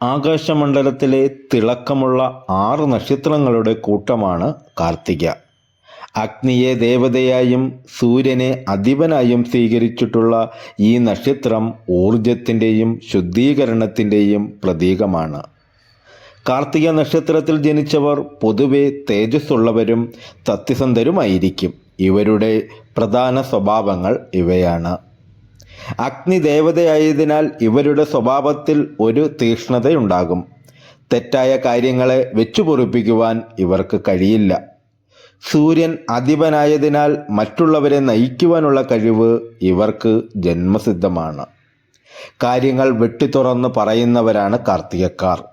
ആകാശമണ്ഡലത്തിലെ തിളക്കമുള്ള ആറ് നക്ഷത്രങ്ങളുടെ കൂട്ടമാണ് കാർത്തിക. അഗ്നിയെ ദേവതയായും സൂര്യനെ അധിപനായും സ്വീകരിച്ചിട്ടുള്ള ഈ നക്ഷത്രം ഊർജത്തിന്റെയും ശുദ്ധീകരണത്തിന്റെയും പ്രതീകമാണ്. കാർത്തിക നക്ഷത്രത്തിൽ ജനിച്ചവർ പൊതുവെ തേജസ്സുള്ളവരും സത്യസന്ധരുമായിരിക്കും ഇവരുടെ പ്രധാന സ്വഭാവങ്ങൾ ഇവയാണ്. അഗ്നി ദേവതയായതിനാൽ ഇവരുടെ സ്വഭാവത്തിൽ ഒരു തീക്ഷ്ണതയുണ്ടാകും തെറ്റായ കാര്യങ്ങളെ വെച്ചുപൊറിപ്പിക്കുവാൻ ഇവർക്ക് കഴിയില്ല. സൂര്യൻ അധിപനായതിനാൽ മറ്റുള്ളവരെ നയിക്കുവാനുള്ള കഴിവ് ഇവർക്ക് ജന്മസിദ്ധമാണ്. കാര്യങ്ങൾ വെട്ടിത്തുറന്ന് പറയുന്നവരാണ് കാർത്തികക്കാർ.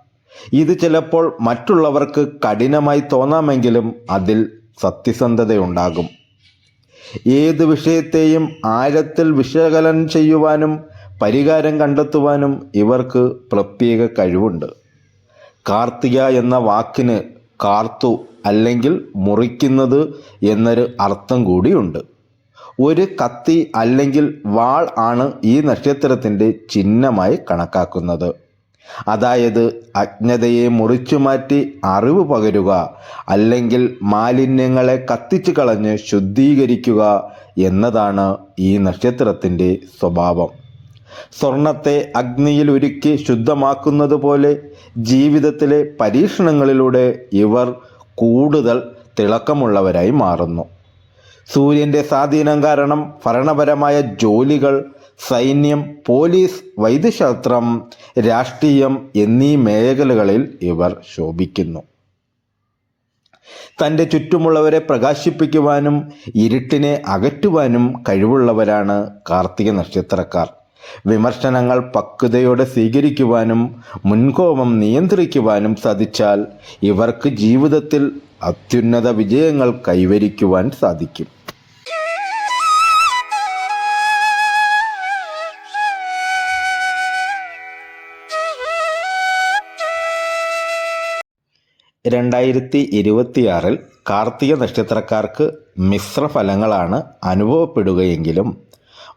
ഇത് ചിലപ്പോൾ മറ്റുള്ളവർക്ക് കഠിനമായി തോന്നാമെങ്കിലും അതിൽ സത്യസന്ധതയുണ്ടാകും. ഏത് വിഷയത്തെയും ആഴത്തിൽ വിശകലനം ചെയ്യുവാനും പരിഹാരം കണ്ടെത്തുവാനും ഇവർക്ക് പ്രത്യേക കഴിവുണ്ട്. കാർത്തിക എന്ന വാക്കിന് കാർത്തു അല്ലെങ്കിൽ മുറിക്കുന്നത് എന്നൊരു അർത്ഥം കൂടിയുണ്ട്. ഒരു കത്തി അല്ലെങ്കിൽ വാൾ ആണ് ഈ നക്ഷത്രത്തിന്റെ ചിഹ്നമായി കണക്കാക്കുന്നത്. അതായത് അജ്ഞതയെ മുറിച്ചു മാറ്റി അറിവ് പകരുക അല്ലെങ്കിൽ മാലിന്യങ്ങളെ കത്തിച്ചു കളഞ്ഞ് ശുദ്ധീകരിക്കുക എന്നതാണ് ഈ നക്ഷത്രത്തിന്റെ സ്വഭാവം. സ്വർണത്തെ അഗ്നിയിൽ ഒരുക്കി ശുദ്ധമാക്കുന്നത് പോലെ ജീവിതത്തിലെ പരീക്ഷണങ്ങളിലൂടെ ഇവർ കൂടുതൽ തിളക്കമുള്ളവരായി മാറുന്നു. സൂര്യന്റെ സ്വാധീനം കാരണം ഭരണപരമായ ജോലികൾ സൈന്യം പോലീസ് വൈദ്യശാസ്ത്രം രാഷ്ട്രീയം എന്നീ മേഖലകളിൽ ഇവർ ശോഭിക്കുന്നു. തന്റെ ചുറ്റുമുള്ളവരെ പ്രകാശിപ്പിക്കുവാനും ഇരുട്ടിനെ അകറ്റുവാനും കഴിവുള്ളവരാണ് കാർത്തിക നക്ഷത്രക്കാർ. വിമർശനങ്ങൾ പക്വതയോടെ സ്വീകരിക്കുവാനും മുൻകോപം നിയന്ത്രിക്കുവാനും സാധിച്ചാൽ ഇവർക്ക് ജീവിതത്തിൽ അത്യുന്നത വിജയങ്ങൾ കൈവരിക്കുവാൻ സാധിക്കും. രണ്ടായിരത്തി ഇരുപത്തിയാറിൽ കാർത്തിക നക്ഷത്രക്കാർക്ക് മിശ്രഫലങ്ങളാണ് അനുഭവപ്പെടുകയെങ്കിലും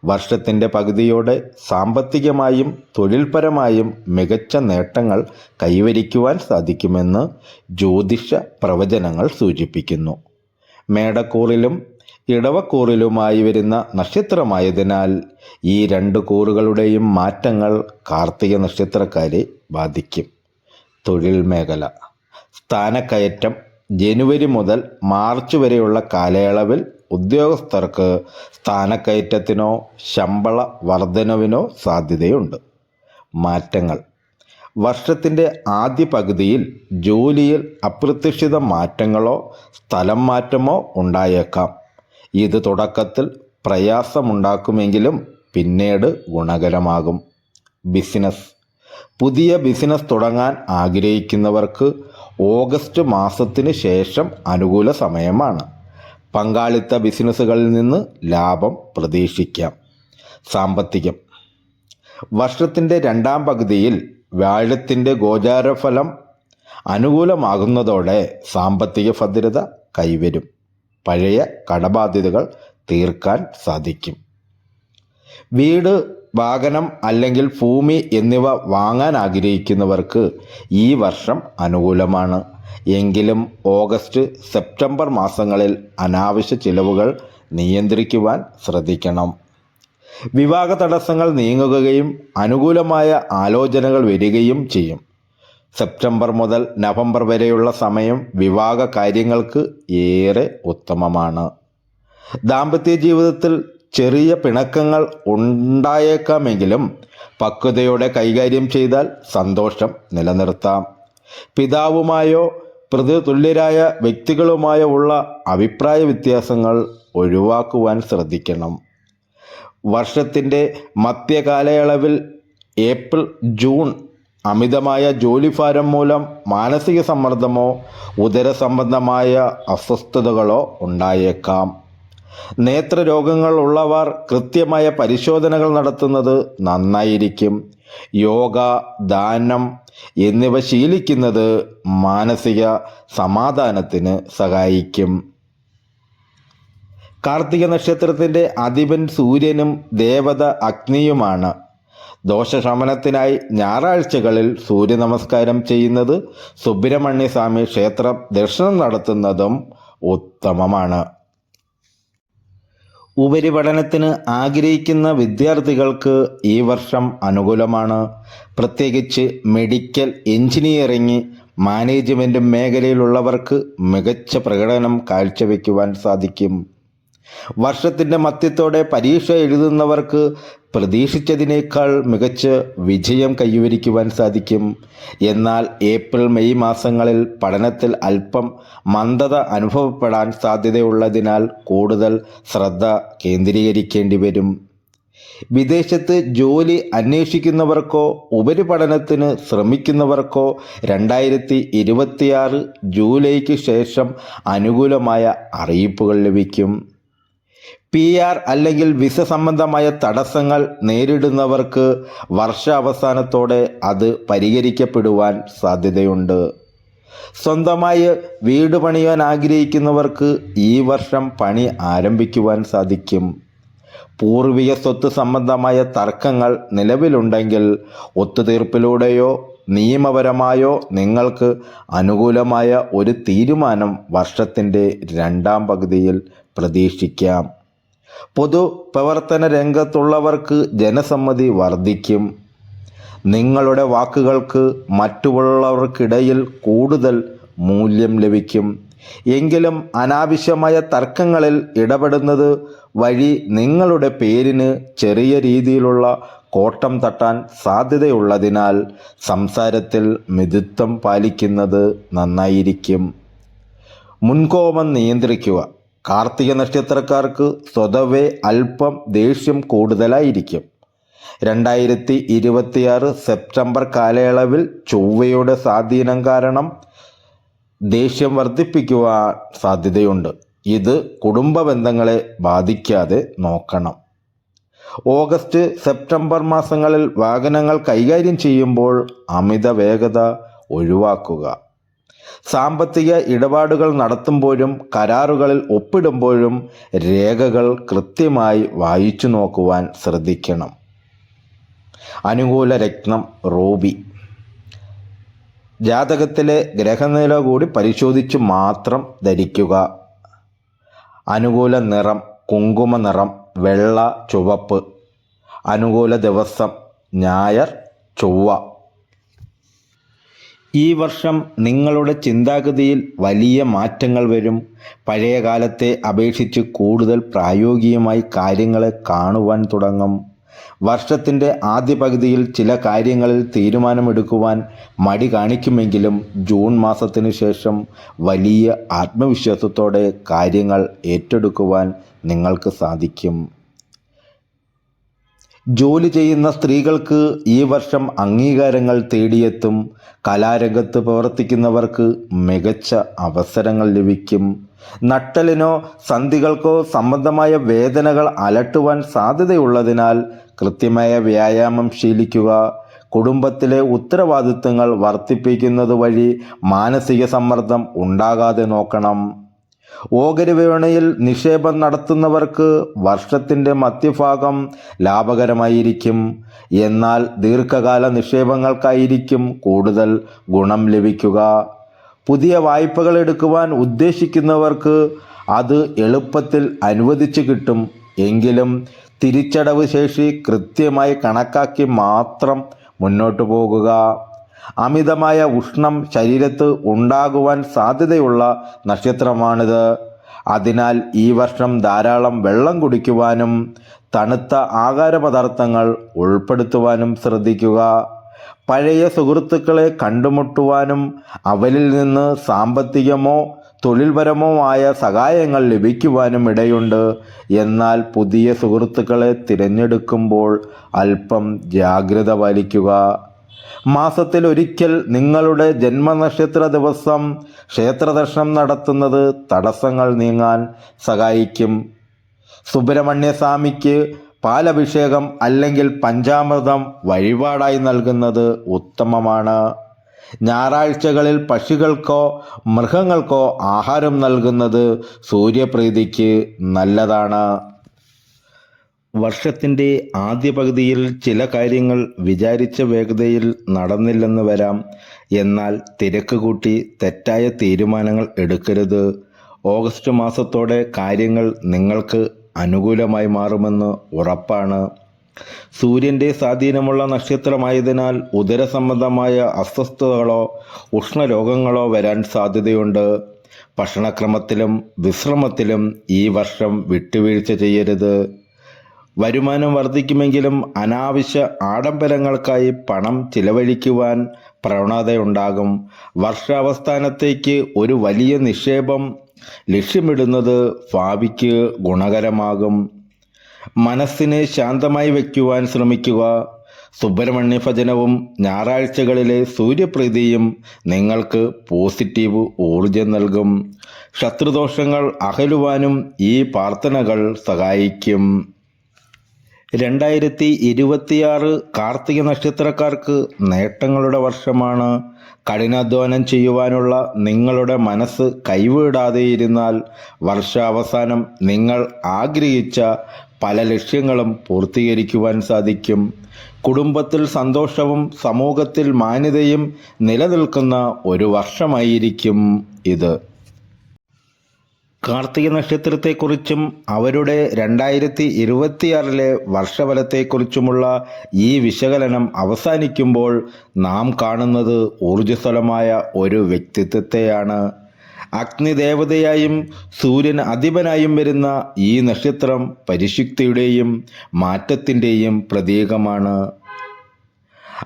വർഷത്തിന്റെ പകുതിയോടെ സാമ്പത്തികമായും തൊഴിൽപരമായും മികച്ച നേട്ടങ്ങൾ കൈവരിക്കുവാൻ സാധിക്കുമെന്ന് ജ്യോതിഷ പ്രവചനങ്ങൾ സൂചിപ്പിക്കുന്നു. മേടക്കൂറിലും ഇടവക്കൂറിലുമായി വരുന്ന നക്ഷത്രമായതിനാൽ ഈ രണ്ട് കൂറുകളുടെയും മാറ്റങ്ങൾ കാർത്തിക നക്ഷത്രക്കാരെ ബാധിക്കും. തൊഴിൽ മേഖല സ്ഥാനക്കയറ്റം ജനുവരി മുതൽ മാർച്ച് വരെയുള്ള കാലയളവിൽ ഉദ്യോഗസ്ഥർക്ക് സ്ഥാനക്കയറ്റത്തിനോ ശമ്പള വർധനവിനോ സാധ്യതയുണ്ട്. മാറ്റങ്ങൾ. വർഷത്തിന്റെ ആദ്യ പകുതിയിൽ ജോലിയിൽ അപ്രതീക്ഷിത മാറ്റങ്ങളോ സ്ഥലം മാറ്റമോ ഉണ്ടായേക്കാം. ഇത് തുടക്കത്തിൽ പ്രയാസമുണ്ടാക്കുമെങ്കിലും പിന്നീട് ഗുണകരമാകും. ബിസിനസ്. പുതിയ ബിസിനസ് തുടങ്ങാൻ ആഗ്രഹിക്കുന്നവർക്ക് ഓഗസ്റ്റ് മാസത്തിന് ശേഷം അനുകൂല സമയമാണ്. പങ്കാളിത്ത ബിസിനസ്സുകളിൽ നിന്ന് ലാഭം പ്രതീക്ഷിക്കാം. സാമ്പത്തികം. വർഷത്തിന്റെ രണ്ടാം പകുതിയിൽ വ്യാഴത്തിന്റെ ഗോചാരഫലം അനുകൂലമാകുന്നതോടെ സാമ്പത്തിക ഭദ്രത കൈവരും. പഴയ കടബാധ്യതകൾ തീർക്കാൻ സാധിക്കും. വീട് വാഹനം അല്ലെങ്കിൽ ഭൂമി എന്നിവ വാങ്ങാൻ ആഗ്രഹിക്കുന്നവർക്ക് ഈ വർഷം അനുകൂലമാണ്. എങ്കിലും ഓഗസ്റ്റ് സെപ്റ്റംബർ മാസങ്ങളിൽ അനാവശ്യ ചിലവുകൾ നിയന്ത്രിക്കുവാൻ ശ്രദ്ധിക്കണം. വിവാഹ തടസ്സങ്ങൾ നീങ്ങുകയും അനുകൂലമായ ആലോചനകൾ വരികയും ചെയ്യും. സെപ്റ്റംബർ മുതൽ നവംബർ വരെയുള്ള സമയം വിവാഹ കാര്യങ്ങൾക്ക് ഏറെ ഉത്തമമാണ്. ദാമ്പത്യ ജീവിതത്തിൽ ചെറിയ പിണക്കങ്ങൾ ഉണ്ടായേക്കാമെങ്കിലും പക്വതയോടെ കൈകാര്യം ചെയ്താൽ സന്തോഷം നിലനിർത്താം. പിതാവുമായോ പ്രതിതുല്യരായ വ്യക്തികളുമായോ ഉള്ള അഭിപ്രായ വ്യത്യാസങ്ങൾ ഒഴിവാക്കുവാൻ ശ്രദ്ധിക്കണം. വർഷത്തിന്റെ മധ്യകാലയളവിൽ ഏപ്രിൽ ജൂൺ അമിതമായ ജോലിഭാരം മൂലം മാനസിക സമ്മർദ്ദമോ ഉദരസംബന്ധമായ അസ്വസ്ഥതകളോ ഉണ്ടായേക്കാം. നേത്രരോഗങ്ങൾ ഉള്ളവർ കൃത്യമായ പരിശോധനകൾ നടത്തുന്നത് നന്നായിരിക്കും. യോഗ ദാനം എന്നിവ ശീലിക്കുന്നത് മാനസിക സമാധാനത്തിന് സഹായിക്കും. കാർത്തിക നക്ഷത്രത്തിന്റെ അധിപൻ സൂര്യനും ദേവത അഗ്നിയുമാണ്. ദോഷശമനത്തിനായി ഞായറാഴ്ചകളിൽ സൂര്യ നമസ്കാരം ചെയ്യുന്നത് സുബ്രഹ്മണ്യ സ്വാമി ക്ഷേത്രം ദർശനം നടത്തുന്നതും ഉത്തമമാണ്. ഉപരിപഠനത്തിന് ആഗ്രഹിക്കുന്ന വിദ്യാർത്ഥികൾക്ക് ഈ വർഷം അനുകൂലമാണ്. പ്രത്യേകിച്ച് മെഡിക്കൽ എഞ്ചിനീയറിംഗ് മാനേജ്മെന്റ് മേഖലയിലുള്ളവർക്ക് മികച്ച പ്രകടനം കാഴ്ചവെക്കുവാൻ സാധിക്കും. വർഷത്തിന്റെ മധ്യത്തോടെ പരീക്ഷ എഴുതുന്നവർക്ക് പ്രതീക്ഷിച്ചതിനേക്കാൾ മികച്ച വിജയം കൈവരിക്കുവാൻ സാധിക്കും. എന്നാൽ ഏപ്രിൽ മെയ് മാസങ്ങളിൽ പഠനത്തിൽ അല്പം മന്ദത അനുഭവപ്പെടാൻ സാധ്യതയുള്ളതിനാൽ കൂടുതൽ ശ്രദ്ധ കേന്ദ്രീകരിക്കേണ്ടി വരും. വിദേശത്ത് ജോലി അന്വേഷിക്കുന്നവർക്കോ ഉപരിപഠനത്തിന് ശ്രമിക്കുന്നവർക്കോ രണ്ടായിരത്തി ഇരുപത്തിയാറ് ജൂലൈക്ക് ശേഷം അനുകൂലമായ അറിയിപ്പുകൾ ലഭിക്കും. പി ആർ അല്ലെങ്കിൽ വിസ സംബന്ധമായ തടസ്സങ്ങൾ നേരിടുന്നവർക്ക് വർഷാവസാനത്തോടെ അത് പരിഹരിക്കപ്പെടുവാൻ സാധ്യതയുണ്ട്. സ്വന്തമായി വീട് പണിയാൻ ആഗ്രഹിക്കുന്നവർക്ക് ഈ വർഷം പണി ആരംഭിക്കുവാൻ സാധിക്കും. പൂർവിക സ്വത്ത് സംബന്ധമായ തർക്കങ്ങൾ നിലവിലുണ്ടെങ്കിൽ ഒത്തുതീർപ്പിലൂടെയോ നിയമപരമായോ നിങ്ങൾക്ക് അനുകൂലമായ ഒരു തീരുമാനം വർഷത്തിന്റെ രണ്ടാം പകുതിയിൽ പ്രതീക്ഷിക്കാം. പൊതു പ്രവർത്തന രംഗത്തുള്ളവർക്ക് ജനസമ്മതി വർദ്ധിക്കും. നിങ്ങളുടെ വാക്കുകൾക്ക് മറ്റുള്ളവർക്കിടയിൽ കൂടുതൽ മൂല്യം ലഭിക്കും. എങ്കിലും അനാവശ്യമായ തർക്കങ്ങളിൽ ഇടപെടുന്നത് വഴി നിങ്ങളുടെ പേരിന് ചെറിയ രീതിയിലുള്ള കോട്ടം തട്ടാൻ സാധ്യതയുള്ളതിനാൽ സംസാരത്തിൽ മിതിത്വം പാലിക്കുന്നത് നന്നായിരിക്കും. മുൻകോപം നിയന്ത്രിക്കുക. കാർത്തിക നക്ഷത്രക്കാർക്ക് സ്വതവേ അല്പം ദേഷ്യം കൂടുതലായിരിക്കും. രണ്ടായിരത്തി ഇരുപത്തിയാറ് സെപ്റ്റംബർ കാലയളവിൽ ചൊവ്വയുടെ സ്വാധീനം കാരണം ദേഷ്യം വർദ്ധിപ്പിക്കുവാൻ സാധ്യതയുണ്ട്. ഇത് കുടുംബ ബന്ധങ്ങളെ ബാധിക്കാതെ നോക്കണം. ഓഗസ്റ്റ് സെപ്റ്റംബർ മാസങ്ങളിൽ വാഹനങ്ങൾ കൈകാര്യം ചെയ്യുമ്പോൾ അമിത വേഗത ഒഴിവാക്കുക. സാമ്പത്തിക ഇടപാടുകൾ നടത്തുമ്പോഴും കരാറുകളിൽ ഒപ്പിടുമ്പോഴും രേഖകൾ കൃത്യമായി വായിച്ചു നോക്കുവാൻ ശ്രദ്ധിക്കണം. അനുകൂല രത്നം റൂബി. ജാതകത്തിലെ ഗ്രഹനില കൂടി പരിശോധിച്ച് മാത്രം ധരിക്കുക. അനുകൂല നിറം കുങ്കുമ നിറം വെള്ള ചുവപ്പ്. അനുകൂല ദിവസം ഞായർ ചൊവ്വ. ഈ വർഷം നിങ്ങളുടെ ചിന്താഗതിയിൽ വലിയ മാറ്റങ്ങൾ വരും. പഴയകാലത്തെ അപേക്ഷിച്ച് കൂടുതൽ പ്രായോഗികമായി കാര്യങ്ങളെ കാണുവാൻ തുടങ്ങും. വർഷത്തിന്റെ ആദ്യ പകുതിയിൽ ചില കാര്യങ്ങളിൽ തീരുമാനമെടുക്കുവാൻ മടി കാണിക്കുമെങ്കിലും ജൂൺ മാസത്തിനു ശേഷം വലിയ ആത്മവിശ്വാസത്തോടെ കാര്യങ്ങൾ ഏറ്റെടുക്കുവാൻ നിങ്ങൾക്ക് സാധിക്കും. ജോലി ചെയ്യുന്ന സ്ത്രീകൾക്ക് ഈ വർഷം അംഗീകാരങ്ങൾ തേടിയെത്തും. കലാരംഗത്ത് പ്രവർത്തിക്കുന്നവർക്ക് മികച്ച അവസരങ്ങൾ ലഭിക്കും. നട്ടലിനോ സന്ധികൾക്കോ സംബന്ധമായ വേദനകൾ അലട്ടുവാൻ സാധ്യതയുള്ളതിനാൽ കൃത്യമായ വ്യായാമം ശീലിക്കുക. കുടുംബത്തിലെ ഉത്തരവാദിത്തങ്ങൾ വർദ്ധിപ്പിക്കുന്നത് വഴി മാനസിക സമ്മർദ്ദം ഉണ്ടാകാതെ നോക്കണം. ഓഹരി വിപണിയിൽ നിക്ഷേപം നടത്തുന്നവർക്ക് വർഷത്തിന്റെ മധ്യഭാഗം ലാഭകരമായിരിക്കും. എന്നാൽ ദീർഘകാല നിക്ഷേപങ്ങൾക്കായിരിക്കും കൂടുതൽ ഗുണം ലഭിക്കുക. പുതിയ വായ്പകൾ എടുക്കുവാൻ ഉദ്ദേശിക്കുന്നവർക്ക് അത് എളുപ്പത്തിൽ അനുവദിച്ചു കിട്ടും. എങ്കിലും തിരിച്ചടവ് ശേഷി കൃത്യമായി കണക്കാക്കി മാത്രം മുന്നോട്ടു പോകുക. അമിതമായ ഉഷ്ണം ശരീരത്ത് ഉണ്ടാകുവാൻ സാധ്യതയുള്ള നക്ഷത്രമാണിത്. അതിനാൽ ഈ വർഷം ധാരാളം വെള്ളം കുടിക്കുവാനും തണുത്ത ആഹാരപദാർത്ഥങ്ങൾ ഉൾപ്പെടുത്തുവാനും ശ്രദ്ധിക്കുക. പഴയ സുഹൃത്തുക്കളെ കണ്ടുമുട്ടുവാനും അവരിൽ നിന്ന് സാമ്പത്തികമോ തൊഴിൽപരമോ ആയ സഹായങ്ങൾ ലഭിക്കുവാനും ഇടയുണ്ട്. എന്നാൽ പുതിയ സുഹൃത്തുക്കളെ തിരഞ്ഞെടുക്കുമ്പോൾ അല്പം ജാഗ്രത പാലിക്കുക. മാസത്തിൽ ഒരിക്കൽ നിങ്ങളുടെ ജന്മനക്ഷത്ര ദിവസം ക്ഷേത്രദർശനം നടത്തുന്നത് തടസ്സങ്ങൾ നീങ്ങാൻ സഹായിക്കും. സുബ്രഹ്മണ്യസ്വാമിക്ക് പാലഭിഷേകം അല്ലെങ്കിൽ പഞ്ചാമൃതം വഴിപാടായി നൽകുന്നത് ഉത്തമമാണ്. ഞായറാഴ്ചകളിൽ പക്ഷികൾക്കോ മൃഗങ്ങൾക്കോ ആഹാരം നൽകുന്നത് സൂര്യപ്രീതിക്ക് നല്ലതാണ്. വർഷത്തിന്റെ ആദ്യ പകുതിയിൽ ചില കാര്യങ്ങൾ വിചാരിച്ച വേഗതയിൽ നടന്നില്ലെന്ന് വരാം. എന്നാൽ തിരക്ക് കൂട്ടി തെറ്റായ തീരുമാനങ്ങൾ എടുക്കരുത്. ഓഗസ്റ്റ് മാസത്തോടെ കാര്യങ്ങൾ നിങ്ങൾക്ക് അനുകൂലമായി മാറുമെന്ന് ഉറപ്പാണ്. സൂര്യന്റെ സ്വാധീനമുള്ള നക്ഷത്രമായതിനാൽ ഉദരസംബന്ധമായ അസ്വസ്ഥതകളോ ഉഷ്ണരോഗങ്ങളോ വരാൻ സാധ്യതയുണ്ട്. ഭക്ഷണക്രമത്തിലും വിശ്രമത്തിലും ഈ വർഷം വിട്ടുവീഴ്ച ചെയ്യരുത്. വരുമാനം വർദ്ധിക്കുമെങ്കിലും അനാവശ്യ ആഡംബരങ്ങൾക്കായി പണം ചിലവഴിക്കുവാൻ പ്രവണതയുണ്ടാകും. വർഷാവസാനത്തേക്ക് ഒരു വലിയ നിക്ഷേപം ലക്ഷ്യമിടുന്നത് ഭാവിക്ക് ഗുണകരമാകും. മനസ്സിനെ ശാന്തമായി വയ്ക്കുവാൻ ശ്രമിക്കുക. സുബ്രഹ്മണ്യ ഭജനവും ഞായറാഴ്ചകളിലെ സൂര്യപ്രീതിയും നിങ്ങൾക്ക് പോസിറ്റീവ് ഊർജം നൽകും. ശത്രുദോഷങ്ങൾ അകലുവാനും ഈ പ്രാർത്ഥനകൾ സഹായിക്കും. രണ്ടായിരത്തി ഇരുപത്തിയാറ് കാർത്തിക നക്ഷത്രക്കാർക്ക് നേട്ടങ്ങളുടെ വർഷമാണ്. കഠിനാധ്വാനം ചെയ്യുവാനുള്ള നിങ്ങളുടെ മനസ്സ് കൈവിടാതെ ഇരുന്നാൽ വർഷാവസാനം നിങ്ങൾ ആഗ്രഹിച്ച പല ലക്ഷ്യങ്ങളും പൂർത്തീകരിക്കുവാൻ സാധിക്കും. കുടുംബത്തിൽ സന്തോഷവും സമൂഹത്തിൽ മാന്യതയും നിലനിൽക്കുന്ന ഒരു വർഷമായിരിക്കും ഇത്. കാർത്തിക നക്ഷത്രത്തെക്കുറിച്ചും അവരുടെ രണ്ടായിരത്തി ഇരുപത്തിയാറിലെ വർഷഫലത്തെക്കുറിച്ചുമുള്ള ഈ വിശകലനം അവസാനിക്കുമ്പോൾ നാം കാണുന്നത് ഊർജസ്വലമായ ഒരു വ്യക്തിത്വത്തെയാണ്. അഗ്നിദേവതയായും സൂര്യൻ അധിപനായും വരുന്ന ഈ നക്ഷത്രം പരിശുദ്ധിയുടെയും മാറ്റത്തിന്റെയും പ്രതീകമാണ്.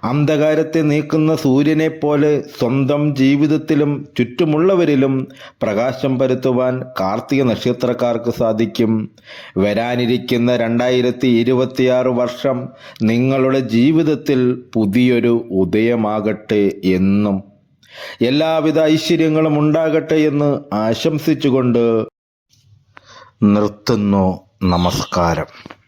അന്ധകാരത്തെ നീക്കുന്ന സൂര്യനെ പോലെ സ്വന്തം ജീവിതത്തിലും ചുറ്റുമുള്ളവരിലും പ്രകാശം പരത്തുവാൻ കാർത്തിക നക്ഷത്രക്കാർക്ക് സാധിക്കും. വരാനിരിക്കുന്ന രണ്ടായിരത്തി ഇരുപത്തിയാറ് വർഷം നിങ്ങളുടെ ജീവിതത്തിൽ പുതിയൊരു ഉദയമാകട്ടെ എന്നും. എല്ലാവിധ ഐശ്വര്യങ്ങളും ഉണ്ടാകട്ടെ എന്ന് ആശംസിച്ചുകൊണ്ട് നിർത്തുന്നു നമസ്കാരം.